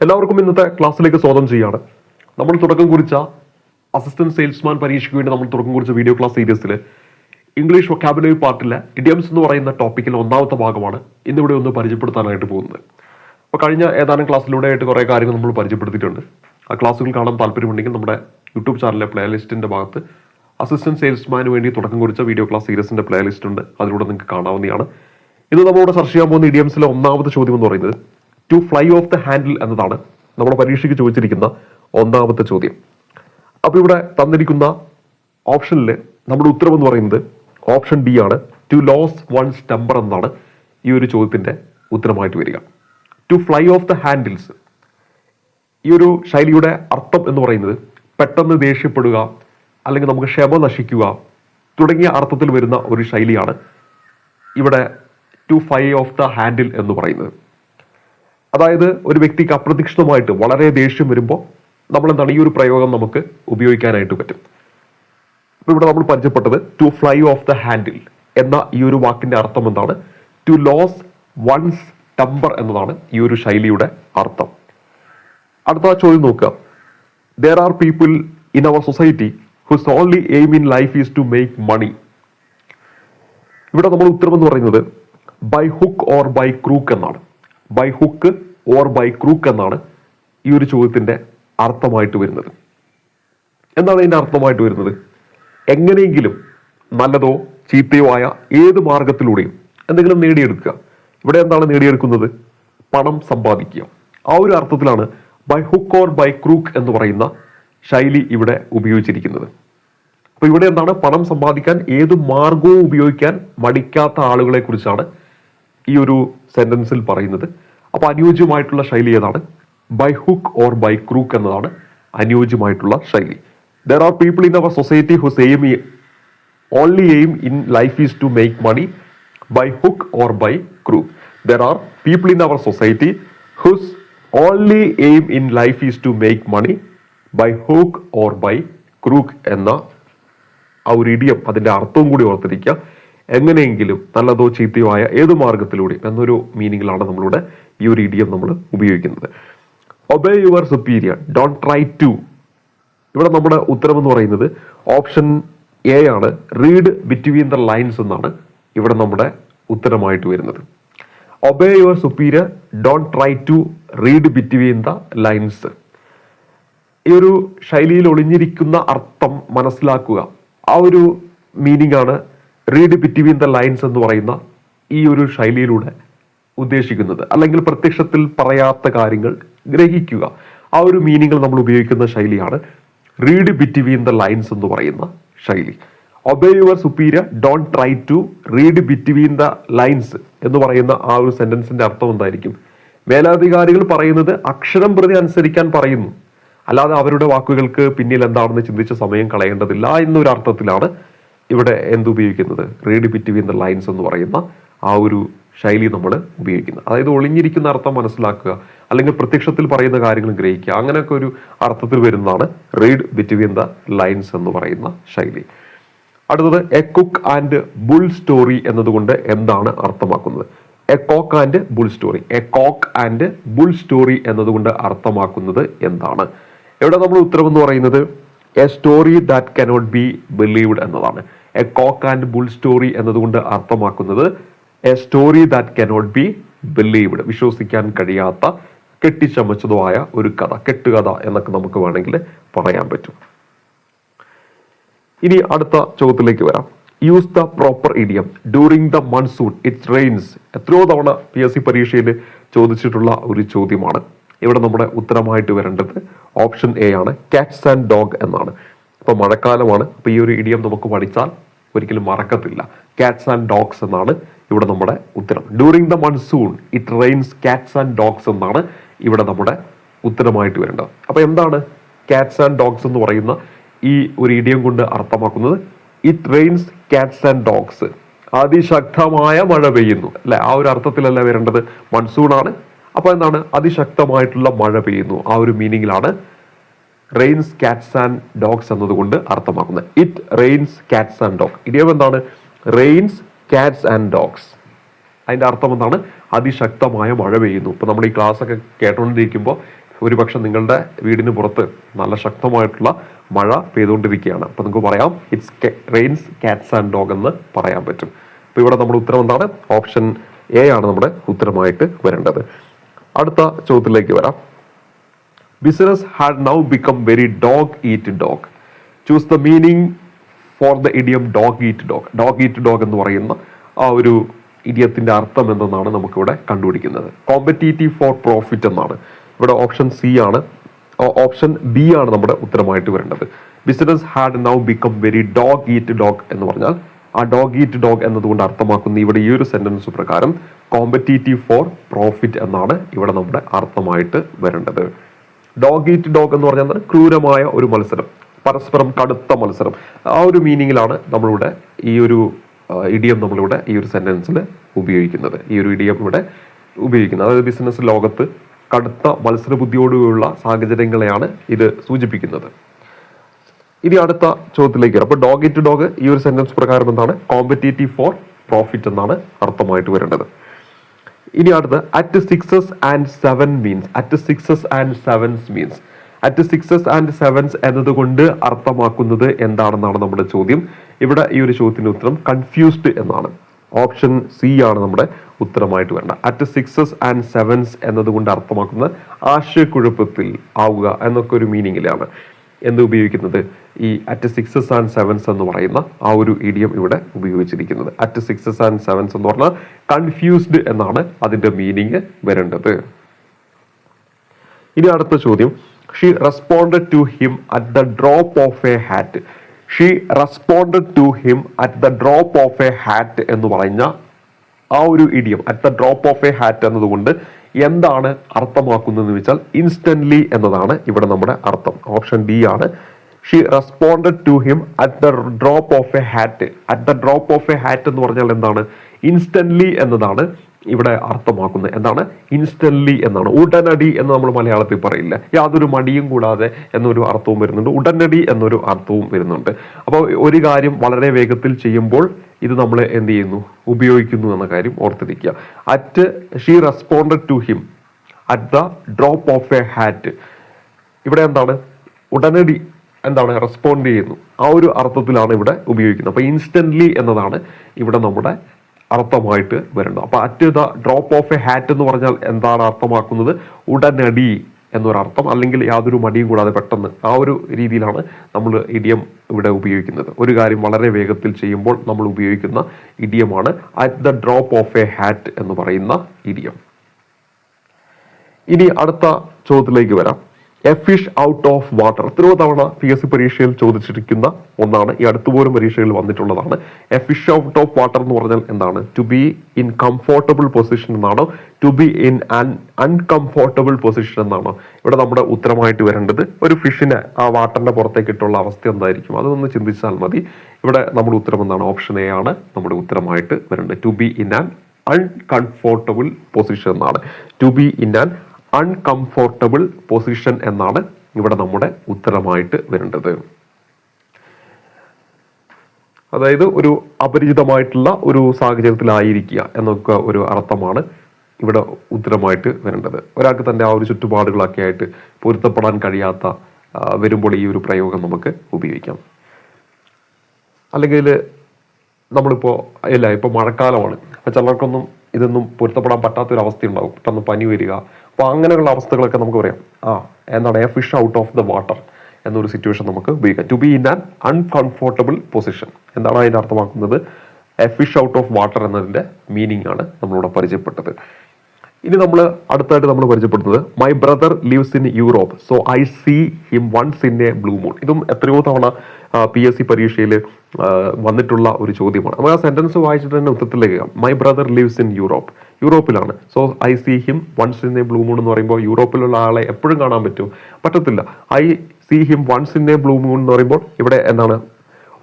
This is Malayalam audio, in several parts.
എല്ലാവർക്കും ഇന്നത്തെ ക്ലാസ്സിലേക്ക് സ്വാഗതം ചെയ്യാണ് നമ്മൾ തുടക്കം കുറിച്ച അസിസ്റ്റന്റ് സെയിൽസ്മാൻ പരീക്ഷയ്ക്ക് വേണ്ടി നമ്മൾ തുടക്കം കുറിച്ച വീഡിയോ ക്ലാസ് സീരീസിൽ ഇംഗ്ലീഷ് വൊക്കാബുലറി പാർട്ടിലെ ഇഡിയംസ് എന്ന് പറയുന്ന ടോപ്പിക്കിലെ ഒന്നാമത്തെ ഭാഗമാണ് ഇന്നിവിടെ ഒന്ന് പരിചയപ്പെടുത്താനായിട്ട് പോകുന്നത്. അപ്പോൾ കഴിഞ്ഞ ഏതാനും ക്ലാസ്സിലൂടെ ആയിട്ട് കുറേ കാര്യങ്ങൾ നമ്മൾ പരിചയപ്പെടുത്തിയിട്ടുണ്ട്. ആ ക്ലാസ്സുകൾ കാണാൻ താല്പര്യമുണ്ടെങ്കിൽ നമ്മുടെ യൂട്യൂബ് ചാനലിലെ പ്ലേലിസ്റ്റിന്റെ ഭാഗത്ത് അസിസ്റ്റന്റ് സെയിൽസ്മാന് വേണ്ടി തുടക്കം കുറിച്ച വീഡിയോ ക്ലാസ് സീരീസിന്റെ പ്ലേലിസ്റ്റ് ഉണ്ട്. അതിലൂടെ നിങ്ങൾക്ക് കാണാവുന്നതാണ്. ഇന്ന് നമ്മളോട് ചർച്ച ചെയ്യാൻ പോകുന്ന ഇഡിയംസിലെ ഒന്നാമത്തെ ചോദ്യം എന്ന് പറയുന്നത് to fly off the handle എന്നതാണ് നമ്മുടെ പരീക്ഷയ്ക്ക് ചോദിച്ചിരിക്കുന്ന ഒന്നാമത്തെ ചോദ്യം. അപ്പോൾ ഇവിടെ തന്നിരിക്കുന്ന ഓപ്ഷനിൽ നമ്മുടെ ഉത്തരം എന്ന് പറയുന്നത് ഓപ്ഷൻ ഡി ആണ്. ടു ലോസ് വൺസ് ടെമ്പർ എന്നാണ് ഈ ഒരു ചോദ്യത്തിന്റെ ഉത്തരമായിട്ട് വരിക. To fly off the handles ഈ ഒരു ശൈലിയുടെ അർത്ഥം എന്ന് പറയുന്നത് പെട്ടെന്ന് ദേഷ്യപ്പെടുക അല്ലെങ്കിൽ നമുക്ക് ക്ഷമ നശിക്കുക തുടങ്ങിയ അർത്ഥത്തിൽ വരുന്ന ഒരു ശൈലിയാണ് ഇവിടെ to fly off the handle എന്ന് പറയുന്നത്. അതായത് ഒരു വ്യക്തിക്ക് അപ്രതീക്ഷിതമായിട്ട് വളരെ ദേഷ്യം വരുമ്പോൾ നമ്മൾ എന്താണ് ഈ ഒരു പ്രയോഗം നമുക്ക് ഉപയോഗിക്കാനായിട്ട് പറ്റും. അപ്പൊ ഇവിടെ നമ്മൾ പരിചയപ്പെട്ടത് to fly off the handle എന്ന ഈ ഒരു വാക്കിന്റെ അർത്ഥം എന്താണ്? ടു ലോസ് വൺസ് ടെമ്പർ എന്നതാണ് ഈ ഒരു ശൈലിയുടെ അർത്ഥം. അടുത്ത ചോദ്യം നോക്കുക. There are people in our society whose only aim in life is to make money ഇവിടെ നമ്മൾ ഉത്തരം എന്ന് പറയുന്നത് by hook or by crook എന്നാണ്. By hook or by crook എന്നാണ് ഈ ഒരു ചോദ്യത്തിന്റെ അർത്ഥമായിട്ട് വരുന്നത്. എന്താണ് ഇതിന്റെ അർത്ഥമായിട്ട് വരുന്നത്? എങ്ങനെയെങ്കിലും നല്ലതോ ചീത്തയോ ആയ ഏത് മാർഗത്തിലൂടെയും എന്തെങ്കിലും നേടിയെടുക്കുക. ഇവിടെ എന്താണ് നേടിയെടുക്കുന്നത്? പണം സമ്പാദിക്കുക. ആ ഒരു അർത്ഥത്തിലാണ് by hook or by crook എന്ന് പറയുന്ന ശൈലി ഇവിടെ ഉപയോഗിച്ചിരിക്കുന്നത്. അപ്പോൾ ഇവിടെ എന്താണ്? പണം സമ്പാദിക്കാൻ ഏത് മാർഗവും ഉപയോഗിക്കാൻ മടിക്കാത്ത ആളുകളെ കുറിച്ചാണ് ഈ ഒരു സെന്റൻസിൽ പറയുന്നത്. അപ്പോൾ അനുയോജ്യമായിട്ടുള്ള ശൈലി ഏതാണ്? By hook or by crook എന്നതാണ് അനുയോജ്യമായിട്ടുള്ള ശൈലി. There are people in our society whose aim only aim in life is to make money by hook or by crook there are people in our society whose only aim in life is to make money by hook or by crook എന്ന ആ ഒരു ഇടിയം അതിന്റെ അർത്ഥവും കൂടി ഓർത്തിരിക്കുക. എങ്ങനെയെങ്കിലും നല്ലതോ ചീത്തയോ ആയ ഏത് മാർഗത്തിലൂടെ എന്നൊരു മീനിങ്ങിലാണ് നമ്മളിവിടെ ഈ ഒരു ഇടിയം നമ്മൾ ഉപയോഗിക്കുന്നത്. Obey your superior don't try to ഇവിടെ നമ്മുടെ ഉത്തരം എന്ന് പറയുന്നത് ഓപ്ഷൻ എ ആണ്. റീഡ് ബിറ്റ്വീൻ ദ ലൈൻസ് എന്നാണ് ഇവിടെ നമ്മുടെ ഉത്തരമായിട്ട് വരുന്നത്. Obey your superior don't try to read between the lines ഈ ഒരു ശൈലിയിൽ ഒളിഞ്ഞിരിക്കുന്ന അർത്ഥം മനസ്സിലാക്കുക. ആ ഒരു മീനിങ് ആണ് റീഡ് ബിറ്റ്വീൻ ദ ലൈൻസ് എന്ന് പറയുന്ന ഈ ഒരു ശൈലിയിലൂടെ ഉദ്ദേശിക്കുന്നത്. അല്ലെങ്കിൽ പ്രത്യക്ഷത്തിൽ പറയാത്ത കാര്യങ്ങൾ ഗ്രഹിക്കുക. ആ ഒരു മീനിങ്ങൾ നമ്മൾ ഉപയോഗിക്കുന്ന ശൈലിയാണ് റീഡ് ബിറ്റ്വീൻ ദ ലൈൻസ് എന്ന് പറയുന്ന ശൈലി. Obey your superior don't try to read between the lines എന്ന് പറയുന്ന ആ ഒരു സെന്റൻസിന്റെ അർത്ഥം എന്തായിരിക്കും? മേലാധികാരികൾ പറയുന്നത് അക്ഷരം പ്രതി അനുസരിക്കാൻ പറയുന്നു. അല്ലാതെ അവരുടെ വാക്കുകൾക്ക് പിന്നിൽ എന്താണെന്ന് ചിന്തിച്ച സമയം കളയേണ്ടതില്ല എന്നൊരു അർത്ഥത്തിലാണ് ഇവിടെ എന്തുപയോഗിക്കുന്നത് റീഡ് ബിറ്റ്വീൻ ദ ലൈൻസ് എന്ന് പറയുന്ന ആ ഒരു ശൈലി നമ്മൾ ഉപയോഗിക്കുന്നത് അതായത് ഒളിഞ്ഞിരിക്കുന്ന അർത്ഥം മനസ്സിലാക്കുക അല്ലെങ്കിൽ പ്രത്യക്ഷത്തിൽ പറയുന്ന കാര്യങ്ങൾ ഗ്രഹിക്കുക അങ്ങനെയൊക്കെ ഒരു അർത്ഥത്തിൽ വരുന്നതാണ് റീഡ് ബിറ്റ്വീൻ ദ ലൈൻസ് എന്ന് പറയുന്ന ശൈലി. അടുത്തത് a cock and bull story എന്നതുകൊണ്ട് എന്താണ് അർത്ഥമാക്കുന്നത്? A cock and bull story a cock and bull story എന്നതുകൊണ്ട് അർത്ഥമാക്കുന്നത് എന്താണ്? ഇവിടെ നമ്മൾ ഉത്തരവെന്ന് പറയുന്നത്? A story that cannot be believed എന്നതാണ്. A cock and bull story എന്നതുകൊണ്ട് അർത്ഥമാക്കുന്നത് a story that cannot be believed വിശ്വസിക്കാൻ കഴിയാത്ത കെട്ടിച്ചമച്ചതോ ആയ ഒരു കഥ കെട്ടുകഥ എന്നൊക്കെ നമുക്ക് വേണമെങ്കിൽ പറയാൻ പറ്റും. ഇനി അടുത്ത ചോദ്യത്തിലേക്ക് വരാം. Use the proper idiom during the monsoon it rains എത്രയോ തവണ പി എസ് സി പരീക്ഷയിൽ ചോദിച്ചിട്ടുള്ള ഒരു ചോദ്യമാണ്. ഇവിടെ നമ്മുടെ ഉത്തരമായിട്ട് വരേണ്ടത് ഓപ്ഷൻ എ ആണ്. കാറ്റ്സ് ആൻഡ് ഡോഗ് എന്നാണ്. ഇപ്പൊ മഴക്കാലമാണ്. അപ്പോൾ ഈ ഒരു ഇടിയം നമുക്ക് പഠിച്ചാൽ ഒരിക്കലും മറക്കത്തില്ല. കാറ്റ്സ് ആൻഡ് ഡോഗ്സ് എന്നാണ് ഇവിടെ നമ്മുടെ ഉത്തരം. During the monsoon it rains cats and dogs എന്നാണ് ഇവിടെ നമ്മുടെ ഉത്തരമായിട്ട് വരേണ്ടത്. അപ്പോൾ എന്താണ് കാറ്റ്സ് ആൻഡ് ഡോഗ്സ് എന്ന് പറയുന്ന ഈ ഒരു ഇടിയം കൊണ്ട് അർത്ഥമാക്കുന്നത്? It rains cats and dogs അതിശക്തമായ മഴ പെയ്യുന്നു. അല്ലെ? ആ ഒരു അർത്ഥത്തിലല്ല വരേണ്ടത്? മൺസൂൺ ആണ് അപ്പൊ എന്താണ്? അതിശക്തമായിട്ടുള്ള മഴ പെയ്യുന്നു. ആ ഒരു മീനിങ്ങിലാണ് റെയിൻസ് കാറ്റ്സ് ആൻഡ് ഡോഗ്സ് എന്നതുകൊണ്ട് അർത്ഥമാക്കുന്നത്. It rains cats and dog. Idiom എന്താണ്? Rains cats and dogs. അതിന്റെ അർത്ഥം എന്താണ്? അതിശക്തമായ മഴ പെയ്യുന്നു. ഇപ്പോൾ നമ്മൾ ഈ ക്ലാസ് ഒക്കെ കേട്ടോണ്ടിരിക്കുമ്പോൾ ഒരുപക്ഷെ നിങ്ങളുടെ വീടിന് പുറത്ത് നല്ല ശക്തമായിട്ടുള്ള മഴ പെയ്തുകൊണ്ടിരിക്കുകയാണ്. അപ്പോൾ നിങ്ങൾക്ക് പറയാം it's rains cats and dog എന്ന് പറയാൻ പറ്റും. അപ്പോൾ ഇവിടെ നമ്മുടെ ഉത്തരം എന്താണ്? ഓപ്ഷൻ എ ആണ് നമ്മുടെ ഉത്തരമായിട്ട് വരേണ്ടത്. അടുത്ത ചോദ്യത്തിലേക്ക് വരാം. Business had now become very dog eat dog choose the meaning for the idiom dog eat dog dog eat dog എന്ന് പറയുന്ന ആ ഒരു ഇഡിയത്തിന്റെ അർത്ഥം എന്തെന്നാണ് നമുക്കിവിടെ കണ്ടുപിടിക്കുന്നത്. കോമ്പറ്റീറ്റീവ് ഫോർ പ്രോഫിറ്റ് എന്നാണ്. ഇവിടെ ഓപ്ഷൻ സി ആണ്. ഓപ്ഷൻ ബി ആണ് നമ്മുടെ ഉത്തരമായിട്ട് വരേണ്ടത്. Business had now become very dog eat dog എന്ന് പറഞ്ഞാൽ ആ ഡോഗ് ഈറ്റ് ഡോഗ് എന്നതുകൊണ്ട് അർത്ഥമാക്കുന്ന ഇവിടെ ഈ ഒരു സെന്റൻസ് പ്രകാരം കോമ്പറ്റീറ്റീവ് ഫോർ പ്രോഫിറ്റ് എന്നാണ് ഇവിടെ നമ്മുടെ അർത്ഥമായിട്ട് വരേണ്ടത്. ഡോഗ് ഈറ്റ് ഡോഗ് എന്ന് പറഞ്ഞാൽ? ക്രൂരമായ ഒരു മത്സരം. പരസ്പരം കടുത്ത മത്സരം. ആ ഒരു മീനിങ്ങിലാണ് നമ്മളിവിടെ ഈ ഒരു ഇഡിയം നമ്മളിവിടെ ഈ ഒരു സെന്റൻസിൽ ഉപയോഗിക്കുന്നത്. ഈ ഒരു ഇഡിയം ഇവിടെ ഉപയോഗിക്കുന്നത്. അതായത് ബിസിനസ് ലോകത്ത് കടുത്ത മത്സരബുദ്ധിയോടുകൂടിയുള്ള സാഹചര്യങ്ങളെയാണ് ഇത് സൂചിപ്പിക്കുന്നത്. ഇനി അടുത്ത ചോദ്യത്തിലേക്ക് വരാം. അപ്പൊ ഡോഗ് ഇറ്റ് ഡോഗ് ഈ ഒരു സെന്റൻസ് പ്രകാരം എന്താണ്? കോമ്പറ്റേറ്റീവ് ഫോർ പ്രോഫിറ്റ് എന്നാണ് അർത്ഥമായിട്ട് വരേണ്ടത്. ഇനി അടുത്ത് at sixes and seven means at sixes and sevens means at sixes and sevens എന്നതുകൊണ്ട് അർത്ഥമാക്കുന്നത് എന്താണെന്നാണ് നമ്മുടെ ചോദ്യം. ഇവിടെ ഈ ഒരു ചോദ്യത്തിന്റെ ഉത്തരം കൺഫ്യൂസ്ഡ് എന്നാണ്. ഓപ്ഷൻ സി ആണ് നമ്മുടെ ഉത്തരമായിട്ട് വേണ്ട അറ്റ് സിക്സസ് ആൻഡ് സെവൻസ് എന്നതുകൊണ്ട് അർത്ഥമാക്കുന്നത് ആശയക്കുഴപ്പത്തിൽ ആവുക എന്നൊക്കെ ഒരു മീനിങ്ങിലാണ് എന്ത് ഉപയോഗിക്കുന്നത് ഈ അറ്റ് സിക്സസ് ആൻഡ് സെവൻസ് എന്ന് പറയുന്ന ആ ഒരു ഇഡിയം ഇവിടെ ഉപയോഗിച്ചിരിക്കുന്നത്. അറ്റ് സിക്സസ് ആൻഡ് സെവൻസ് എന്ന് പറഞ്ഞാൽ കൺഫ്യൂസ്ഡ് എന്നാണ് അതിന്റെ മീനിങ് വരേണ്ടത്. ഇനി അടുത്ത ചോദ്യം. She responded to him at the drop of a hat she responded to him at the drop of a hat എന്ന് പറഞ്ഞ ആ ഒരു idiom at the drop of a hat എന്നതുകൊണ്ട് എന്താണ് അർത്ഥമാക്കുന്നതെന്ന് വെച്ചാൽ ഇൻസ്റ്റന്റ്ലി എന്നതാണ് ഇവിടെ നമ്മുടെ അർത്ഥം. ഓപ്ഷൻ ഡി ആണ്. She responded to him at the drop of a hat at the drop of a hat എന്ന് പറഞ്ഞാൽ എന്താണ്? ഇൻസ്റ്റന്റ്ലി എന്നതാണ് ഇവിടെ അർത്ഥമാക്കുന്നത്. എന്താണ്? ഇൻസ്റ്റന്റ്ലി എന്നാണ്. ഉടനടി എന്ന് നമ്മൾ മലയാളത്തിൽ പറയില്ല. യാതൊരു മടിയും കൂടാതെ എന്നൊരു അർത്ഥവും വരുന്നുണ്ട്. ഉടനടി എന്നൊരു അർത്ഥവും വരുന്നുണ്ട്. അപ്പോൾ ഒരു കാര്യം വളരെ വേഗത്തിൽ ചെയ്യുമ്പോൾ ഇത് നമ്മൾ എന്ത് ചെയ്യുന്നു? ഉപയോഗിക്കുന്നു എന്ന കാര്യം ഓർത്തിരിക്കുക. At she responded to him at the drop of a hat ഇവിടെ എന്താണ്? ഉടനടി എന്താണ്? റെസ്പോണ്ട് ചെയ്യുന്നു. ആ ഒരു അർത്ഥത്തിലാണ് ഇവിടെ ഉപയോഗിക്കുന്നത്. അപ്പൊ ഇൻസ്റ്റന്റ്ലി എന്നതാണ് ഇവിടെ നമ്മുടെ അർത്ഥമായിട്ട് വരുന്നത്. അപ്പോൾ at the drop of a hat എന്ന് പറഞ്ഞാൽ എന്താണ് അർത്ഥമാക്കുന്നത്? ഉടനടി എന്നൊരർത്ഥം അല്ലെങ്കിൽ യാതൊരു മടിയും കൂടാതെ പെട്ടെന്ന് ആ ഒരു രീതിയിലാണ് നമ്മൾ ഇഡിയം ഇവിടെ ഉപയോഗിക്കുന്നത്. ഒരു കാര്യം വളരെ വേഗത്തിൽ ചെയ്യുമ്പോൾ നമ്മൾ ഉപയോഗിക്കുന്ന ഇഡിയമാണ്. At the drop of a hat എന്ന് പറയുന്ന ഇഡിയം. ഇനി അടുത്ത ചോദ്യത്തിലേക്ക് വരാം. A fish out of water എത്രയോ തവണ പി എസ് സി പരീക്ഷയിൽ ചോദിച്ചിരിക്കുന്ന ഒന്നാണ്. ഈ അടുത്തുപോലും പരീക്ഷയിൽ വന്നിട്ടുള്ളതാണ്. A fish out of water എന്ന് പറഞ്ഞാൽ എന്താണ്? To be in comfortable position എന്നാണോ? To be in un uncomfortable position എന്നാണോ? ഇവിടെ നമ്മുടെ ഉത്തരമായിട്ട് വരേണ്ടത് ഒരു ഫിഷിനെ ആ വാട്ടറിന്റെ പുറത്തേക്ക് ഇട്ടുള്ള അവസ്ഥ എന്തായിരിക്കും? അതൊന്ന് ചിന്തിച്ചാൽ മതി. ഇവിടെ നമ്മുടെ ഉത്തരം എന്താണ്? ഓപ്ഷൻ എ ആണ്. നമ്മുടെ ഉത്തരമായിട്ട് വരേണ്ടത്. To be in an uncomfortable position എന്നാണ്. To be in an uncomfortable position എന്നാണ് ഇവിടെ നമ്മുടെ ഉത്തരമായിട്ട് വരേണ്ടത്. അതായത് ഒരു അപരിചിതമായിട്ടുള്ള ഒരു സാഹചര്യത്തിലായിരിക്കുക എന്നൊക്കെ ഒരു അർത്ഥമാണ് ഇവിടെ ഉത്തരമായിട്ട് വരേണ്ടത്. ഒരാൾക്ക് തന്റെ ആ ഒരു ചുറ്റുപാടുകളൊക്കെ ആയിട്ട് പൊരുത്തപ്പെടാൻ കഴിയാത്ത വരുമ്പോൾ ഈ ഒരു പ്രയോഗം നമുക്ക് ഉപയോഗിക്കാം. അല്ലെങ്കിൽ നമ്മളിപ്പോ അല്ല ഇപ്പൊ മഴക്കാലമാണ്. അപ്പോൾ ചിലർക്കൊന്നും ഇതൊന്നും പൊരുത്തപ്പെടാൻ പറ്റാത്ത ഒരു അവസ്ഥ ഉണ്ടാവും പെട്ടെന്ന് പനി വരിക അപ്പൊ അങ്ങനെയുള്ള അവസ്ഥകളൊക്കെ നമുക്ക് പറയാം. ആ എന്താണ് a fish out of the water എന്നൊരു സിറ്റുവേഷൻ നമുക്ക് ഉപയോഗിക്കാം. To be in an uncomfortable position എന്താണ് അതിന്റെ അർത്ഥമാക്കുന്നത്? A fish out of water എന്നതിന്റെ മീനിങ് ആണ് നമ്മളിവിടെ പരിചയപ്പെട്ടത്. ഇനി നമ്മൾ അടുത്തായിട്ട് നമ്മൾ പരിചയപ്പെടുന്നത് my brother lives in Europe so I see him once in a blue moon ഇതും എത്രയോ തവണ പി എസ് സി പരീക്ഷയിൽ വന്നിട്ടുള്ള ഒരു ചോദ്യമാണ്. നമ്മൾ ആ സെന്റൻസ് വായിച്ചിട്ട് തന്നെ ഉത്തരത്തിലേക്ക് my brother lives in Europe യൂറോപ്പിലാണ്. So I see him once in a blue moon എന്ന് പറയുമ്പോൾ യൂറോപ്പിലുള്ള ആളെ എപ്പോഴും കാണാൻ പറ്റും. പറ്റത്തില്ല. I see him once in a blue moon എന്ന് പറയുമ്പോൾ ഇവിടെ എന്താണ്?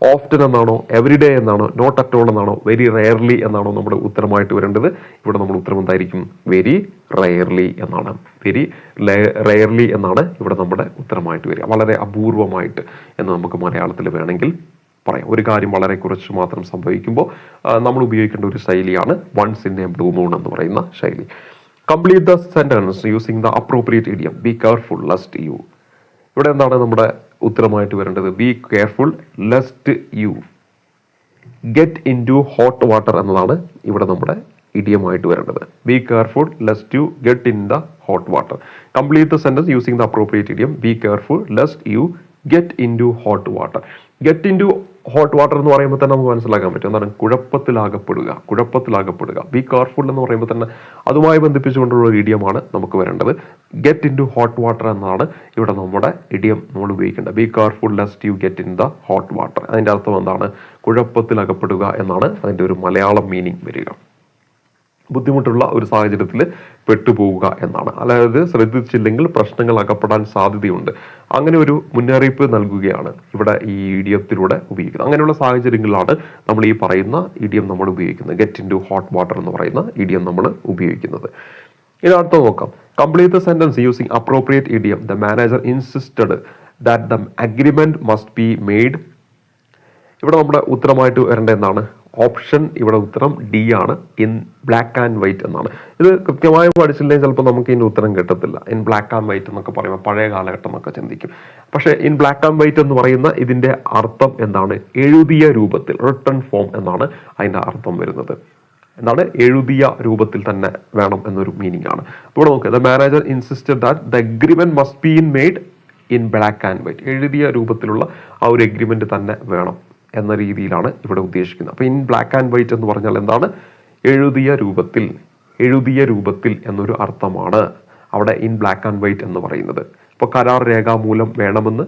ഓഫ്റ്റൻ എന്നാണോ എവറി ഡേ എന്നാണോ നോട്ട് അറ്റ് ഓൾ എന്നാണോ വെരി റയർലി എന്നാണോ നമ്മുടെ ഉത്തരമായിട്ട് വരേണ്ടത്. ഇവിടെ നമ്മൾ ഉത്തരം എന്തായിരിക്കും? വെരി റയർലി എന്നാണ്. വെരി റയർലി എന്നാണ് ഇവിടെ നമ്മുടെ ഉത്തരമായിട്ട് വരിക. വളരെ അപൂർവമായിട്ട് എന്ന് നമുക്ക് മലയാളത്തിൽ വേണമെങ്കിൽ പറയാം. ഒരു കാര്യം വളരെ കുറച്ച് മാത്രം സംഭവിക്കുമ്പോൾ നമ്മൾ ഉപയോഗിക്കേണ്ട ഒരു ശൈലിയാണ് once in a blue moon എന്ന് പറയുന്ന ശൈലി. Complete the sentence using the appropriate idiom be careful lest you ഇവിടെ എന്താണ് നമ്മുടെ ഉത്തരമായിട്ട് വരേണ്ടത്. Be careful lest you get into hot water എന്നതാണ് ഇവിടെ നമ്മുടെ ഇഡിയമായിട്ട് വരേണ്ടത്. Be careful lest you get in the hot water complete the sentence using the appropriate idiom be careful lest you get into hot water get into hot water എന്ന് പറയുമ്പോൾ തന്നെ നമുക്ക് മനസ്സിലാക്കാൻ പറ്റും. എന്താണ്? കുഴപ്പത്തിലാകപ്പെടുക. കുഴപ്പത്തിലാകപ്പെടുക. ബി കെയർഫുൾ എന്ന് പറയുമ്പോൾ തന്നെ അതുമായി ബന്ധിപ്പിച്ചുകൊണ്ടുള്ള ഒരു ഇഡിയമാണ് നമുക്ക് വരേണ്ടത്. Get in to hot water എന്നാണ് ഇവിടെ നമ്മുടെ ഇഡിയം നമ്മൾ ഉപയോഗിക്കേണ്ടത്. Be careful lest you get in the hot water അതിന്റെ അർത്ഥം എന്താണ്? കുഴപ്പത്തിലകപ്പെടുക എന്നാണ് അതിന്റെ ഒരു മലയാളം മീനിങ് വരിക. ബുദ്ധിമുട്ടുള്ള ഒരു സാഹചര്യത്തിൽ പെട്ടുപോവുക എന്നാണ്. അതായത് ശ്രദ്ധിച്ചില്ലെങ്കിൽ പ്രശ്നങ്ങൾ അകപ്പെടാൻ സാധ്യതയുണ്ട്. അങ്ങനെ ഒരു മുന്നറിയിപ്പ് നൽകുകയാണ് ഇവിടെ ഈ ഇഡിയത്തിലൂടെ ഉപയോഗിക്കുന്നത്. അങ്ങനെയുള്ള സാഹചര്യങ്ങളിലാണ് നമ്മൾ ഈ പറയുന്ന ഇഡിയം നമ്മൾ ഉപയോഗിക്കുന്നത്. Get in to hot water എന്ന് പറയുന്ന ഇഡിയം നമ്മൾ ഉപയോഗിക്കുന്നത്. ഇനി അടുത്ത നോക്കാം. Complete the sentence using appropriate idiom the manager insisted that the agreement must be made ഇവിടെ നമ്മുടെ ഉത്തരമായിട്ട് വരേണ്ട എന്താണ്? ഓപ്ഷൻ ഇവിടെ ഉത്തരം ഡി ആണ്. ഇൻ ബ്ലാക്ക് ആൻഡ് വൈറ്റ് എന്നാണ്. ഇത് കൃത്യമായി പഠിച്ചില്ലെങ്കിൽ ചിലപ്പോൾ നമുക്ക് ഇതിന്റെ ഉത്തരം കിട്ടത്തില്ല. ഇൻ ബ്ലാക്ക് ആൻഡ് വൈറ്റ് എന്നൊക്കെ പറയുമ്പോൾ പഴയ കാലഘട്ടം എന്നൊക്കെ ചിന്തിക്കും. പക്ഷേ ഇൻ ബ്ലാക്ക് ആൻഡ് വൈറ്റ് എന്ന് പറയുന്ന ഇതിന്റെ അർത്ഥം എന്താണ്? എഴുതിയ രൂപത്തിൽ റിട്ടേൺ ഫോം എന്നാണ് അതിന്റെ അർത്ഥം വരുന്നത്. എന്താണ്? എഴുതിയ രൂപത്തിൽ തന്നെ വേണം എന്നൊരു മീനിങ് ആണ്. അപ്പോൾ നോക്കുക the manager insisted that the agreement must be in made in black and white എഴുതിയ രൂപത്തിലുള്ള ആ ഒരു എഗ്രിമെന്റ് തന്നെ വേണം. എന്ന രീതിയിലാണ് ഇവിടെ ഉദ്ദേശിക്കുന്നത്. അപ്പോൾ ഇൻ ബ്ലാക്ക് ആൻഡ് വൈറ്റ് എന്ന് പറഞ്ഞാൽ എന്താണ്? എഴുതിയ രൂപത്തിൽ എഴുതിയ രൂപത്തിൽ എന്നൊരു അർത്ഥമാണ് അവിടെ ഇൻ ബ്ലാക്ക് ആൻഡ് വൈറ്റ് എന്ന് പറയുന്നത്. അപ്പോൾ കരാർ രേഖാമൂലം വേണമെന്ന്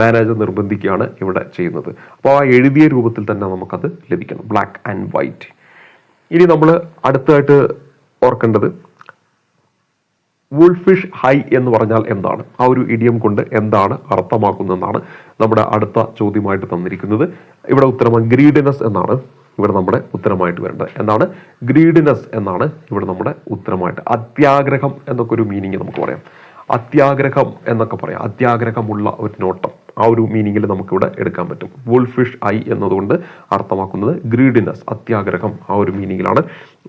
മാനേജർ നിർബന്ധിക്കുകയാണ് ഇവിടെ ചെയ്യുന്നത്. അപ്പോൾ ആ എഴുതിയ രൂപത്തിൽ തന്നെ നമുക്കത് ലഭിക്കണം. ബ്ലാക്ക് ആൻഡ് വൈറ്റ് ഇനി നമ്മൾ അടുത്തായിട്ട് ഓർക്കേണ്ടത് വൂൾഫിഷ് ഹൈ എന്ന് പറഞ്ഞാൽ എന്താണ്? ആ ഒരു ഇഡിയം കൊണ്ട് എന്താണ് അർത്ഥമാക്കുന്നതെന്നാണ് നമ്മുടെ അടുത്ത ചോദ്യമായിട്ട് തന്നിരിക്കുന്നത്. ഇവിടെ ഉത്തരമാണ് ഗ്രീഡിനസ് എന്നാണ് ഇവിടെ നമ്മുടെ ഉത്തരമായിട്ട് വരേണ്ടത്. എന്താണ്? ഗ്രീഡിനസ് എന്നാണ് ഇവിടെ നമ്മുടെ ഉത്തരമായിട്ട്. അത്യാഗ്രഹം എന്നൊക്കെ ഒരു മീനിങ് നമുക്ക് പറയാം. അത്യാഗ്രഹം എന്നൊക്കെ പറയാം. അത്യാഗ്രഹമുള്ള ഒരു നോട്ടം. ആ ഒരു മീനിങ്ങിൽ നമുക്കിവിടെ എടുക്കാൻ പറ്റും. വുൾഫിഷ് ഐ എന്നതുകൊണ്ട് അർത്ഥമാക്കുന്നത് ഗ്രീഡിനസ് അത്യാഗ്രഹം ആ ഒരു മീനിങ്ങിലാണ്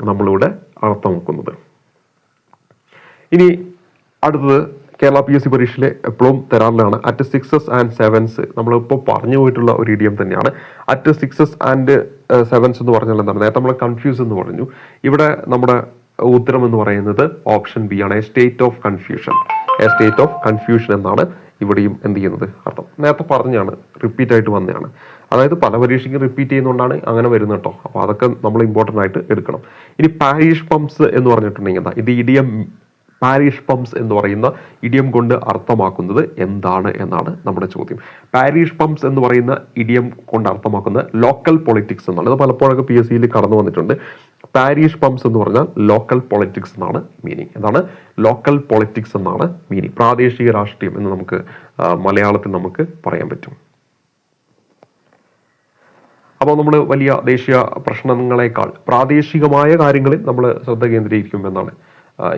നമ്മളിവിടെ അർത്ഥമാക്കുന്നത്. ഇനി അടുത്തത് കേരള പി എസ് സി പരീക്ഷയിലെ എപ്പോഴും തരാറിലാണ് അറ്റ് സിക്സസ് ആൻഡ് സെവൻസ് നമ്മളിപ്പോൾ പറഞ്ഞു പോയിട്ടുള്ള ഒരു ഇഡിയം തന്നെയാണ്. അറ്റ് സിക്സസ് ആൻഡ് സെവൻസ് എന്ന് പറഞ്ഞാൽ എന്താണ്? നേരത്തെ നമ്മൾ കൺഫ്യൂസ് എന്ന് പറഞ്ഞു. ഇവിടെ നമ്മുടെ ഉത്തരം എന്ന് പറയുന്നത് ഓപ്ഷൻ ബി ആണ്. A state of confusion a state of confusion എന്നാണ് ഇവിടെയും എന്ത് ചെയ്യുന്നത്? അർത്ഥം. നേരത്തെ പറഞ്ഞാണ്. റിപ്പീറ്റ് ആയിട്ട് വന്നതാണ്. അതായത് പല പരീക്ഷയ്ക്കും റിപ്പീറ്റ് ചെയ്യുന്നതുകൊണ്ടാണ് അങ്ങനെ വരുന്നത് കേട്ടോ. അപ്പോൾ അതൊക്കെ നമ്മൾ ഇമ്പോർട്ടന്റ് ആയിട്ട് എടുക്കണം. ഇനി പാരീഷ് പമ്പ്സ് എന്ന് പറഞ്ഞിട്ടുണ്ടെങ്കിൽ എന്താ? ഇത് ഇഡിയം പാരീഷ് പമ്പ്സ് എന്ന് പറയുന്ന ഇഡിയം കൊണ്ട് അർത്ഥമാക്കുന്നത് എന്താണ് എന്നാണ് നമ്മുടെ ചോദ്യം. പാരീഷ് പമ്പ്സ് എന്ന് പറയുന്ന ഇഡിയം കൊണ്ട് അർത്ഥമാക്കുന്നത് ലോക്കൽ പൊളിറ്റിക്സ് എന്നാണ്. ഇത് പലപ്പോഴൊക്കെ പി എസ് സിയിൽ കടന്നു വന്നിട്ടുണ്ട്. പാരീഷ് പമ്പ്സ് എന്ന് പറഞ്ഞാൽ ലോക്കൽ പൊളിറ്റിക്സ് എന്നാണ് മീനിങ് എന്താണ്? ലോക്കൽ പൊളിറ്റിക്സ് എന്നാണ് മീനിങ് പ്രാദേശിക രാഷ്ട്രീയം എന്ന് നമുക്ക് മലയാളത്തിൽ നമുക്ക് പറയാൻ പറ്റും. അപ്പോൾ നമ്മൾ വലിയ ദേശീയ പ്രശ്നങ്ങളെക്കാൾ പ്രാദേശികമായ കാര്യങ്ങളിൽ നമ്മൾ ശ്രദ്ധ കേന്ദ്രീകരിക്കും എന്നാണ്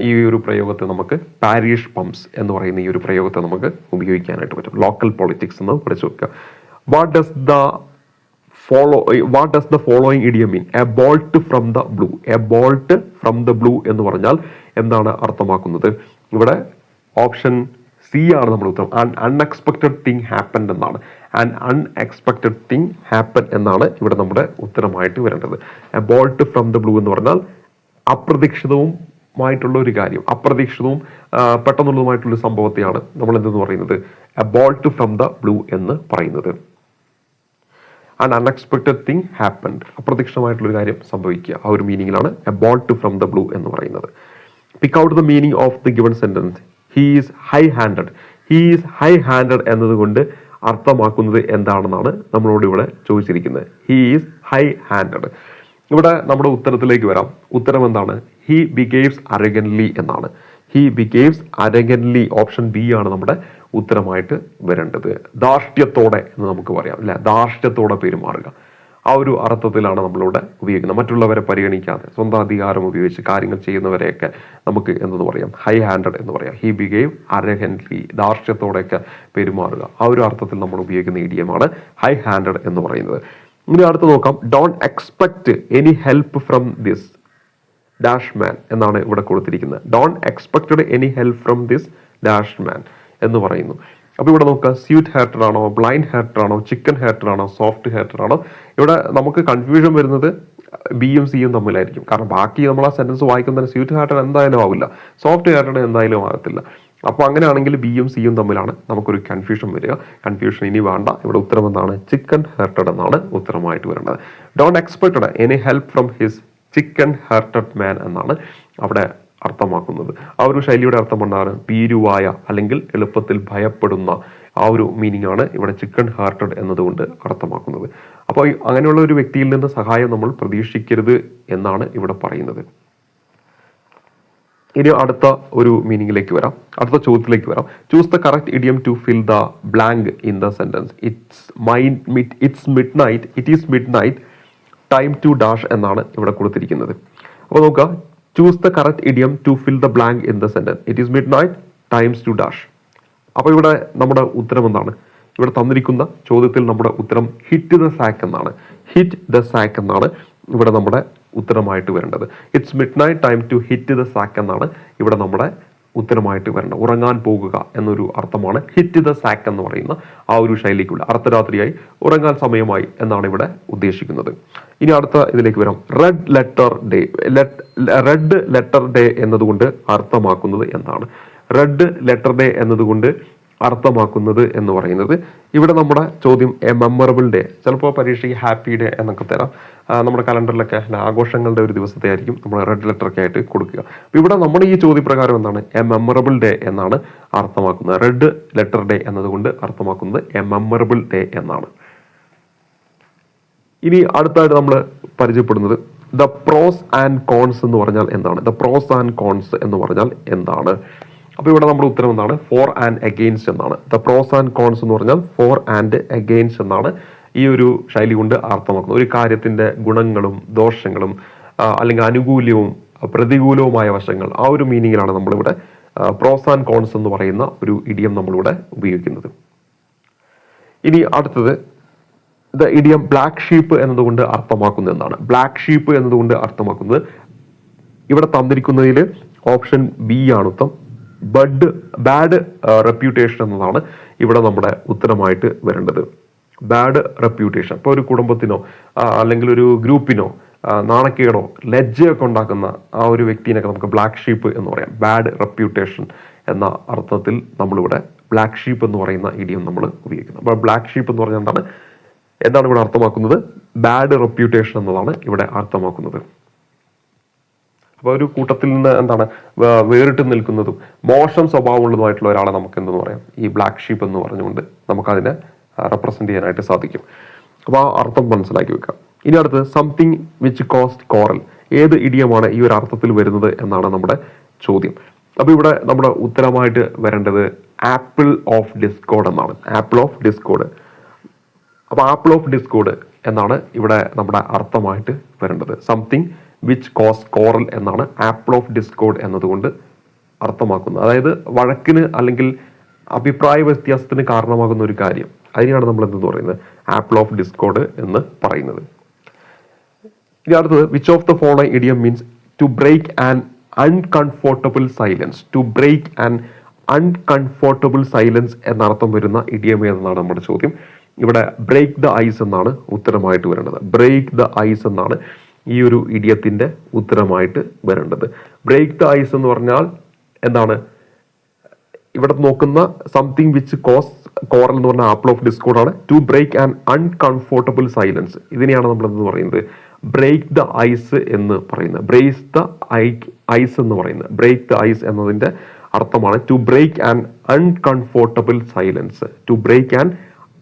ഈ ഒരു പ്രയോഗത്തെ നമുക്ക് പാരീഷ് പമ്പ്സ് എന്ന് പറയുന്ന ഈ ഒരു പ്രയോഗത്തെ നമുക്ക് ഉപയോഗിക്കാനായിട്ട് പറ്റും. ലോക്കൽ പൊളിറ്റിക്സ് എന്ന് പഠിച്ചു വെക്കുക. What does the follow what does the following idiom mean a bolt from the blue a bolt from the blue എന്ന് പറഞ്ഞാൽ എന്താണ് അർത്ഥമാക്കുന്നത്? ഇവിടെ ഓപ്ഷൻ സി ആണ് നമ്മൾ ഉത്തരം. ആൻ അൺഎക്സ്പെക്റ്റഡ് തിങ് ഹാപ്പൻ എന്നാണ്. ആൻ അൺഎക്സ്പെക്റ്റഡ് തിങ് ഹാപ്പൻ എന്നാണ് ഇവിടെ നമ്മുടെ ഉത്തരമായിട്ട് വരേണ്ടത്. A bolt from the blue എന്ന് പറഞ്ഞാൽ അപ്രതീക്ഷിതവും മായിട്ടുള്ള ഒരു കാര്യം അപ്രതീക്ഷിതവും പെട്ടെന്നുള്ളതുമായിട്ടുള്ള സംഭവത്തെയാണ് നമ്മൾ എന്തെന്ന് പറയുന്നത്? A bolt from the blue എന്ന് പറയുന്നത്. ആൻഡ് അൺഎക്സ്പെക്റ്റഡ് തിങ് ഹാപ്പൻഡ് അപ്രതീക്ഷിതമായിട്ടുള്ള ഒരു കാര്യം സംഭവിക്കുക. ആ ഒരു മീനിങ്ങിലാണ് a bolt from the blue എന്ന് പറയുന്നത്. Pick out the meaning of the given sentence he's high handed he's high handed എന്നതുകൊണ്ട് അർത്ഥമാക്കുന്നത് എന്താണെന്നാണ് നമ്മളോട് ഇവിടെ ചോദിച്ചിരിക്കുന്നത്. ഹീസ് ഹൈ ഹാൻഡഡ് ഇവിടെ നമ്മുടെ ഉത്തരത്തിലേക്ക് വരാം. ഉത്തരം എന്താണ്? ഹി ബിഗേവ്സ് അരഗൻലി എന്നാണ്. He behaves arrogantly option B ആണ് നമ്മുടെ ഉത്തരമായിട്ട് വരേണ്ടത്. ധാർഷ്ട്യത്തോടെ എന്ന് നമുക്ക് പറയാം അല്ലെ? ധാർഷ്ട്യത്തോടെ പെരുമാറുക. ആ ഒരു അർത്ഥത്തിലാണ് നമ്മളിവിടെ ഉപയോഗിക്കുന്നത്. മറ്റുള്ളവരെ പരിഗണിക്കാതെ സ്വന്തം അധികാരം ഉപയോഗിച്ച് കാര്യങ്ങൾ ചെയ്യുന്നവരെയൊക്കെ നമുക്ക് എന്തെന്ന് പറയാം. ഹൈ ഹാൻഡഡ് എന്ന് പറയാം. ഹി ബിഗേവ് അരഹൻലി ധാർഷ്ട്യത്തോടെയൊക്കെ പെരുമാറുക. ആ ഒരു അർത്ഥത്തിൽ നമ്മൾ ഉപയോഗിക്കുന്ന ഇഡിയമാണ് ഹൈ ഹാൻഡഡ് എന്ന് പറയുന്നത്. ഇനി അടുത്ത് നോക്കാം. Don't expect any help from this dash man എന്നാണ് ഇവിടെ കൊടുത്തിരിക്കുന്നത്. Don't expected any help from this dash man എന്ന് പറയുന്നു. അപ്പോൾ ഇവിടെ നോക്കുക സ്വീറ്റ് ഹാറ്റർ ആണോ ബ്ലൈൻഡ് ഹാറ്റർ ആണോ ചിക്കൻ ഹാറ്റർ ആണോ സോഫ്റ്റ് ഹാറ്റർ ആണോ? ഇവിടെ നമുക്ക് കൺഫ്യൂഷൻ വരുന്നത് ബിയും സിയും തമ്മിലായിരിക്കും. കാരണം ബാക്കി നമ്മൾ ആ സെന്റൻസ് വായിക്കുന്നതിന് സ്വീറ്റ് ഹാറ്റർ എന്തായാലും ആവില്ല. സോഫ്റ്റ് ഹാറ്റർ എന്തായാലും ആകത്തില്ല. അപ്പോൾ അങ്ങനെയാണെങ്കിൽ ബിയും സിയും തമ്മിലാണ് നമുക്കൊരു കൺഫ്യൂഷൻ വരിക. കൺഫ്യൂഷൻ ഇനി വേണ്ട. ഇവിടെ ഉത്തരം എന്താണ്? ചിക്കൻ ഹെർട്ടഡ് എന്നാണ് ഉത്തരമായിട്ട് വരേണ്ടത്. Don't expected any help from his chicken hearted man എന്നാണ് അവിടെ അർത്ഥമാക്കുന്നത്. ആ ഒരു ശൈലിയുടെ അർത്ഥം എന്താണ്? ഭീരുവായ അല്ലെങ്കിൽ എളുപ്പത്തിൽ ഭയപ്പെടുന്ന ആ ഒരു മീനിങ് ആണ് ഇവിടെ ചിക്കൻ ഹാർട്ടഡ് എന്നതുകൊണ്ട് അർത്ഥമാക്കുന്നത്. അപ്പോൾ അങ്ങനെയുള്ള ഒരു വ്യക്തിയിൽ നിന്ന് സഹായം നമ്മൾ പ്രതീക്ഷിക്കരുത് എന്നാണ് ഇവിടെ പറയുന്നത്. ഇനി അടുത്ത ഒരു മീനിങ്ങിലേക്ക് വരാം. അടുത്ത ചോദ്യത്തിലേക്ക് വരാം. Choose the correct idiom to fill the blank in the sentence it's mind it's midnight it is midnight time to dash എന്നാണ് ഇവിടെ കൊടുത്തിരിക്കുന്നത്. അപ്പോൾ നോക്കുക. Choose the correct idiom to fill the blank in the sentence it is midnight times to dash അപ്പോൾ ഇവിടെ നമ്മുടെ ഉത്തരം എന്താണ്? ഇവിടെ തന്നിരിക്കുന്ന ചോദ്യത്തിൽ നമ്മുടെ ഉത്തരം ഹിറ്റ് ദ സാക്ക് എന്നാണ്. ഹിറ്റ് ദ സാക്ക് എന്നാണ് ഇവിടെ നമ്മുടെ ഉത്തരമായിട്ട് വരേണ്ടത്. It's midnight time to hit the sack എന്നാണ് ഇവിടെ നമ്മുടെ ഉത്തരമായിട്ട് വരേണ്ടത്. ഉറങ്ങാൻ പോകുക എന്നൊരു അർത്ഥമാണ് ഹിറ്റ് ദ സാക്ക് എന്ന് പറയുന്ന ആ ഒരു ശൈലിക്കുള്ള അർദ്ധരാത്രിയായി ഉറങ്ങാൻ സമയമായി എന്നാണ് ഇവിടെ ഉദ്ദേശിക്കുന്നത്. ഇനി അടുത്ത ഇതിലേക്ക് വരാം. Red letter day red letter day എന്നതുകൊണ്ട് അർത്ഥമാക്കുന്നത് എന്താണ്? റെഡ് ലെറ്റർ ഡേ എന്നതുകൊണ്ട് അർത്ഥമാക്കുന്നത് എന്ന് പറയുന്നത് ഇവിടെ നമ്മുടെ ചോദ്യം എ മെമ്മറബിൾ ഡേ ചിലപ്പോൾ പരീക്ഷയ്ക്ക് ഹാപ്പി ഡേ എന്നൊക്കെ തരാം. നമ്മുടെ കലണ്ടറിലൊക്കെ ആഘോഷങ്ങളുടെ ഒരു ദിവസത്തെ ആയിരിക്കും നമ്മൾ റെഡ് ലെറ്റർ ഒക്കെ ആയിട്ട് കൊടുക്കുക. ഇവിടെ നമ്മുടെ ഈ ചോദ്യപ്രകാരം എന്താണ്? എ മെമ്മറബിൾ ഡേ എന്നാണ് അർത്ഥമാക്കുന്നത്. റെഡ് ലെറ്റർ ഡേ എന്നതുകൊണ്ട് അർത്ഥമാക്കുന്നത് എ മെമ്മറബിൾ ഡേ എന്നാണ്. ഇനി അടുത്തായിട്ട് നമ്മൾ പരിചയപ്പെടുന്നത് ദ പ്രോസ് ആൻഡ് കോൺസ് എന്ന് പറഞ്ഞാൽ എന്താണ്? ദ പ്രോസ് ആൻഡ് കോൺസ് എന്ന് പറഞ്ഞാൽ എന്താണ്? അപ്പോൾ ഇവിടെ നമ്മുടെ ഉത്തരം എന്താണ്? ഫോർ ആൻഡ് അഗെയിൻസ്റ്റ് എന്നാണ്. ദ പ്രോസ് ആൻഡ് കോൺസ് എന്ന് പറഞ്ഞാൽ ഫോർ ആൻഡ് അഗെയിൻസ്റ്റ് എന്നാണ് ഈ ഒരു ശൈലി കൊണ്ട് അർത്ഥമാക്കുന്നത്. ഒരു കാര്യത്തിന്റെ ഗുണങ്ങളും ദോഷങ്ങളും അല്ലെങ്കിൽ അനുകൂല്യവും പ്രതികൂലവുമായ വശങ്ങൾ ആ ഒരു മീനിങ്ങിലാണ് നമ്മളിവിടെ പ്രോസ് ആൻഡ് കോൺസ് എന്ന് പറയുന്ന ഒരു ഇഡിയം നമ്മളിവിടെ ഉപയോഗിക്കുന്നത്. ഇനി അടുത്തത് ദ ഇഡിയം ബ്ലാക്ക് ഷീപ്പ് എന്നതുകൊണ്ട് അർത്ഥമാക്കുന്നത് എന്താണ്? ബ്ലാക്ക് ഷീപ്പ് എന്നതുകൊണ്ട് അർത്ഥമാക്കുന്നത് ഇവിടെ തന്നിരിക്കുന്നതിൽ ഓപ്ഷൻ ബി ആണ് ഉത്തം. ബഡ് ബാഡ് റെപ്യൂട്ടേഷൻ എന്നതാണ് ഇവിടെ നമ്മുടെ ഉത്തരമായിട്ട് വരേണ്ടത്. Bad reputation. ഇപ്പോൾ ഒരു കുടുംബത്തിനോ അല്ലെങ്കിൽ ഒരു ഗ്രൂപ്പിനോ നാണക്കേടോ ലജ്ജയൊക്കെ ഉണ്ടാക്കുന്ന ആ ഒരു വ്യക്തിനൊക്കെ നമുക്ക് ബ്ലാക്ക് ഷീപ്പ് എന്ന് പറയാം. ബാഡ് റെപ്യൂട്ടേഷൻ എന്ന അർത്ഥത്തിൽ നമ്മളിവിടെ ബ്ലാക്ക് ഷീപ്പ് എന്ന് പറയുന്ന ഇടിയും നമ്മൾ ഉപയോഗിക്കുന്നത് അപ്പോൾ ബ്ലാക്ക് ഷീപ്പ് എന്ന് പറഞ്ഞാൽ എന്താണ്? എന്താണ് ഇവിടെ അർത്ഥമാക്കുന്നത്? ബാഡ് റെപ്യൂട്ടേഷൻ എന്നതാണ് ഇവിടെ അർത്ഥമാക്കുന്നത്. അപ്പോൾ ഒരു കൂട്ടത്തിൽ നിന്ന് എന്താണ് വേറിട്ട് നിൽക്കുന്നതും മോശം സ്വഭാവമുള്ളതുമായിട്ടുള്ള ഒരാളെ നമുക്ക് എന്തെന്ന് പറയാം? ഈ ബ്ലാക്ക് ഷീപ്പ് എന്ന് പറഞ്ഞുകൊണ്ട് നമുക്കതിനെ റെപ്രസെന്റ് ചെയ്യാനായിട്ട് സാധിക്കും. അപ്പോൾ ആ അർത്ഥം മനസ്സിലാക്കി വെക്കാം. ഇനി അടുത്ത് സംതിങ് വിച്ച് കോസ്റ്റ് കോറൽ ഏത് ഇടിയമാണ് ഈ ഒരു അർത്ഥത്തിൽ വരുന്നത് എന്നാണ് നമ്മുടെ ചോദ്യം. അപ്പോൾ ഇവിടെ നമ്മുടെ ഉത്തരമായിട്ട് വരേണ്ടത് ആപ്പിൾ ഓഫ് ഡിസ്കോഡ് എന്നാണ്. ആപ്പിൾ ഓഫ് ഡിസ്കോഡ് അപ്പോൾ ആപ്പിൾ ഓഫ് ഡിസ്കോഡ് എന്നാണ് ഇവിടെ നമ്മുടെ അർത്ഥമായിട്ട് വരേണ്ടത്. സംതിങ് വിച്ച് കോസ് കോറൽ എന്നാണ് ആപ്പിൾ ഓഫ് ഡിസ്കോഡ് എന്നതുകൊണ്ട് അർത്ഥമാക്കുന്നത്. അതായത് വഴക്കിന് അല്ലെങ്കിൽ അഭിപ്രായ വ്യത്യാസത്തിന് കാരണമാകുന്ന ഒരു കാര്യം. അതിനെയാണ് നമ്മൾ എന്തെന്ന് പറയുന്നത്? ആപ്പിൾ ഓഫ് ഡിസ്കോഡ് എന്ന് പറയുന്നത്. ഇനി അടുത്തത് which of the follow idiom means to break and uncomfortable silence to break and uncomfortable silence എന്നർത്ഥം വരുന്ന ഇഡിയം എന്നാണ് നമ്മുടെ ചോദ്യം? ഇവിടെ ബ്രേക്ക് ദ ഐസ് എന്നാണ് ഉത്തരമായിട്ട് വരേണ്ടത്. ബ്രേക്ക് ദ ഐസ് എന്നാണ് ഈ ഒരു ഇടിയത്തിന്റെ ഉത്തരമായിട്ട് വരേണ്ടത്. ബ്രേക്ക് ദ ഐസ് എന്ന് പറഞ്ഞാൽ എന്താണ്? ഇവിടെ നോക്കുന്ന സംതിങ് വിച്ച് കോസ് കോറൽ എന്ന് പറഞ്ഞ ആപ്പിൾ ഓഫ് ഡിസ്കോഡ് ആണ് to break and uncomfortable silence ഇതിനെയാണ് നമ്മൾ എന്ന് പറയുന്നത്? ബ്രേക്ക് ദ ഐസ് എന്ന് പറയുന്നത്. ബ്രേസ് ദ ഐസ് എന്ന് പറയുന്നത്. ബ്രേക്ക് ദ ഐസ് എന്നതിന്റെ അർത്ഥമാണ് to break and uncomfortable silence to break and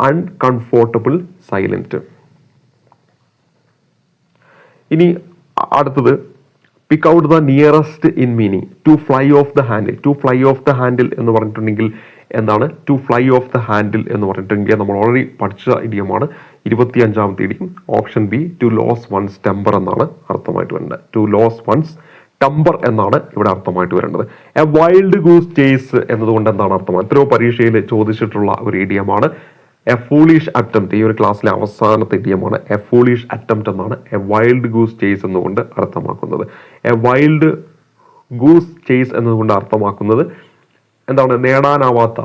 uncomfortable silent ഇനി അടുത്തത് pick out the nearest in meaning to fly off the handle to fly off the handle എന്ന് പറഞ്ഞിട്ടുണ്ടെങ്കിൽ എന്താണ്? To fly off the handle എന്ന് പറഞ്ഞിട്ടുണ്ടെങ്കിൽ നമ്മൾ ഓൾറെഡി പഠിച്ച ഇടിയമാണ്. ഇരുപത്തി അഞ്ചാമത്തെ ഇടിയും option B to lose one's temper എന്നാണ് അർത്ഥമായിട്ട് വരേണ്ടത്. ടു ലോസ് വൺസ് ടെമ്പർ എന്നാണ് ഇവിടെ അർത്ഥമായിട്ട് വരേണ്ടത്. എ വൈൽഡ് ഗൂസ് ചേസ് എന്നതുകൊണ്ട് എന്താണ് അർത്ഥം? എത്രയോ പരീക്ഷയിൽ ചോദിച്ചിട്ടുള്ള ഒരു ഇഡിയമാണ് എ ഫൂളിഷ് അറ്റംപ്റ്റ് ഈ ഒരു ക്ലാസ്സിലെ അവസാനത്തെ ഇടിയമാണ് എ ഫൂളിഷ് അറ്റംപ്റ്റ് എന്നാണ് എ വൈൽഡ് ഗൂസ് ചേസ് എന്നുകൊണ്ട് അർത്ഥമാക്കുന്നത്. എ വൈൽഡ് ഗൂസ് ചേസ് എന്നതുകൊണ്ട് അർത്ഥമാക്കുന്നത് എന്താണ്? നേടാനാവാത്ത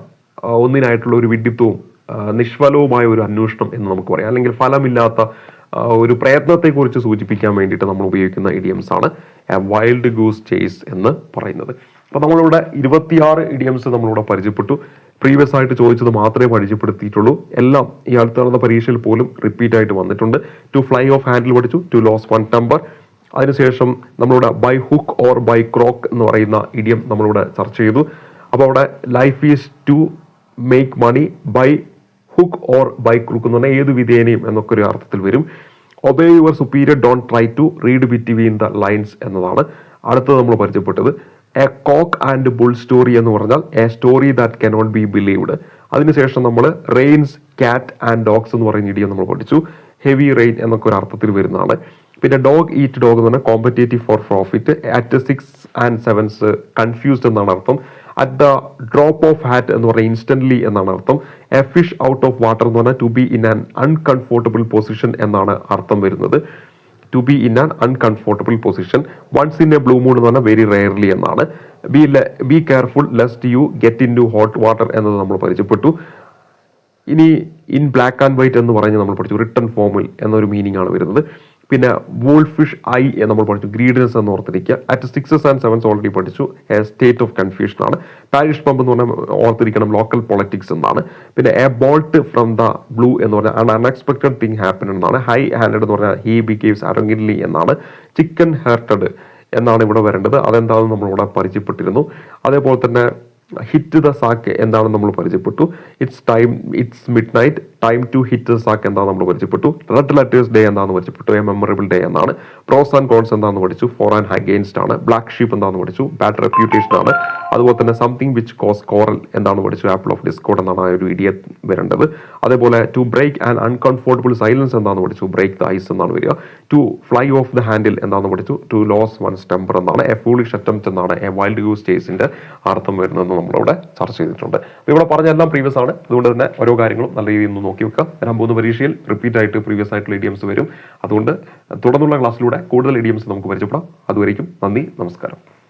ഒന്നിനായിട്ടുള്ള ഒരു വിഡിത്വവും നിഷ്ഫലവുമായ ഒരു അന്വേഷണം എന്ന് നമുക്ക് പറയാം. അല്ലെങ്കിൽ ഫലമില്ലാത്ത ഒരു പ്രയത്നത്തെക്കുറിച്ച് സൂചിപ്പിക്കാൻ വേണ്ടിയിട്ട് നമ്മൾ ഉപയോഗിക്കുന്ന ഇഡിയംസ് ആണ് എ വൈൽഡ് ഗൂസ് ചേസ് എന്ന് പറയുന്നത്. അപ്പോൾ നമ്മളിവിടെ ഇരുപത്തിയാറ് ഇഡിയംസ് നമ്മളിവിടെ പരിചയപ്പെട്ടു. പ്രീവിയസ് ആയിട്ട് ചോദിച്ചത് മാത്രമേ പരിചയപ്പെടുത്തിയിട്ടുള്ളൂ. എല്ലാം ഈ അടുത്ത് നടന്ന പരീക്ഷയിൽ പോലും റിപ്പീറ്റ് ആയിട്ട് വന്നിട്ടുണ്ട്. ടു ഫ്ലൈ ഓഫ് ഹാൻഡിൽ പഠിച്ചു ടു ലോസ് വൺ ടെമ്പർ അതിനുശേഷം നമ്മളിവിടെ by hook or by crook എന്ന് പറയുന്ന ഇഡിയം നമ്മളിവിടെ ചർച്ച ചെയ്തു. അപ്പോൾ അവിടെ life is to make money by hook or by crook എന്ന് പറഞ്ഞാൽ ഏത് വിധേനയും എന്നൊക്കെ ഒരു അർത്ഥത്തിൽ വരും. Obey your superior don't try to read between the lines എന്നതാണ്. അടുത്തത് നമ്മൾ പരിചയപ്പെട്ടത്. A cock and bull story എന്ന് പറഞ്ഞാൽ a story that cannot be believed അതിനുശേഷം നമ്മൾ റെയിൻസ് കാറ്റ് ആൻഡ് ഡോഗ്സ് എന്ന് പറയുന്ന ഇടിയും നമ്മൾ പഠിച്ചു. ഹെവി റെയിൻ എന്നൊക്കെ ഒരു അർത്ഥത്തിൽ വരുന്നതാണ്. പിന്നെ ഡോഗ് ഈറ്റ് ഡോഗ് എന്ന് പറഞ്ഞാൽ competitive for profit at six and sevens confused എന്നാണ് അർത്ഥം. At the drop of hat എന്ന് പറഞ്ഞാൽ ഇൻസ്റ്റന്റ്ലി എന്നാണ് അർത്ഥം. A fish out of water എന്ന് പറഞ്ഞാൽ to be in an uncomfortable position എന്നാണ് അർത്ഥം വരുന്നത്. To be in an uncomfortable position once in a blue moon എന്ന് പറഞ്ഞാൽ വെരി റെയർലി എന്നാണ്. Be be careful lest you get into hot water എന്നത് നമ്മൾ പരിചയപ്പെട്ടു. ഇനി ഇൻ ബ്ലാക്ക് ആൻഡ് വൈറ്റ് എന്ന് പറഞ്ഞ് നമ്മൾ പഠിച്ചു. റിട്ടേൺ ഫോമിൽ എന്നൊരു മീനിങ് ആണ് വരുന്നത്. പിന്നെ വോൾഫിഷ് ഐ നമ്മൾ പഠിച്ചു. ഗ്രീഡിനെസ് എന്ന് ഓർത്തിരിക്കുക. At sixes and sevens already പഠിച്ചു. എ സ്റ്റേറ്റ് ഓഫ് കൺഫ്യൂഷൻ ആണ്. പാരിഷ് പമ്പ് എന്ന് പറഞ്ഞാൽ ഓർത്തിരിക്കണം ലോക്കൽ പൊളിറ്റിക്സ് എന്നാണ്. പിന്നെ a bolt from the blue എന്ന് പറഞ്ഞാൽ അൺ അൺഎക്സ്പെക്ടഡ് തിങ് ഹാപ്പൻ എന്നാണ്. ഹൈ ഹാൻഡഡ് എന്ന് പറഞ്ഞാൽ ഹി ബിക്കേവ്സ് അറങ്കിൻലി എന്നാണ്. ചിക്കൻ ഹേർട്ടഡ് എന്നാണ് ഇവിടെ വരേണ്ടത്. അതെന്താണെന്ന് നമ്മളിവിടെ പരിചയപ്പെട്ടിരുന്നു. അതേപോലെ തന്നെ ഹിറ്റ് ദ സാക്ക് എന്താണെന്ന് നമ്മൾ പരിചയപ്പെട്ടു. It's time it's midnight time to hit sack എന്താണെന്ന് നമ്മൾ പരിചയപ്പെട്ടു. റെഡ് ലെറ്റേഴ്സ് ഡേ എന്താണെന്ന് പരിചയപ്പെട്ടു. എ മെമ്മറബിൾ ഡേ എന്നാണ്. പ്രോസ് ആൻഡ് കോൺസ് എന്താണെന്ന് പഠിച്ചു. ഫോർ ആൻഡ് അഗെയിൻസ്റ്റ് ആണ്. ബ്ലാക്ക് ഷീപ്പ് എന്താണെന്ന് പഠിച്ചു. ബാഡ് റെപ്യൂട്ടേഷൻ ആണ്. അതുപോലെ തന്നെ സംതിങ് വിച്ച് കോസ് കോറൽ എന്താണ് പഠിച്ചു. ആപ്പിൾ ഓഫ് ഡിസ്കോഡ് എന്നാണ് ആ ഒരു ഇഡിയ വരേണ്ടത്. അതേപോലെ to break and uncomfortable silence എന്താണെന്ന് പഠിച്ചു. ബ്രേക്ക് ദ ഐസ് എന്നാണ് വരിക. To fly off the handle എന്താണെന്ന് പഠിച്ചു. ടു ലോസ് വൺസ് ടെമ്പർ എന്നാണ്. എ ഫൂളിഷ് അറ്റംപ്റ്റ് എന്നാണ്. എ വൈൽഡ് യൂസ് ചേസിന്റെ അർത്ഥം വരുന്നതെന്ന് നമ്മളിവിടെ ചർച്ച ചെയ്തിട്ടുണ്ട്. ഇവിടെ പറഞ്ഞ എല്ലാം പ്രീവിയസ് ആണ്. അതുകൊണ്ട് തന്നെ ഓരോ കാര്യങ്ങളും നല്ല രീതിയിൽ ഒന്ന് നോക്കി വെക്കുക വരാൻ പോകുന്ന പരീക്ഷയിൽ റിപ്പീറ്റ് ആയിട്ട് പ്രീവിയസ് ആയിട്ടുള്ള ഇഡിയംസ് വരും. അതുകൊണ്ട് തുടർന്നുള്ള ക്ലാസ്സിലൂടെ കൂടുതൽ ഇഡിയംസ് നമുക്ക് പരിചയപ്പെടാം. അതുവരേക്കും നന്ദി നമസ്കാരം.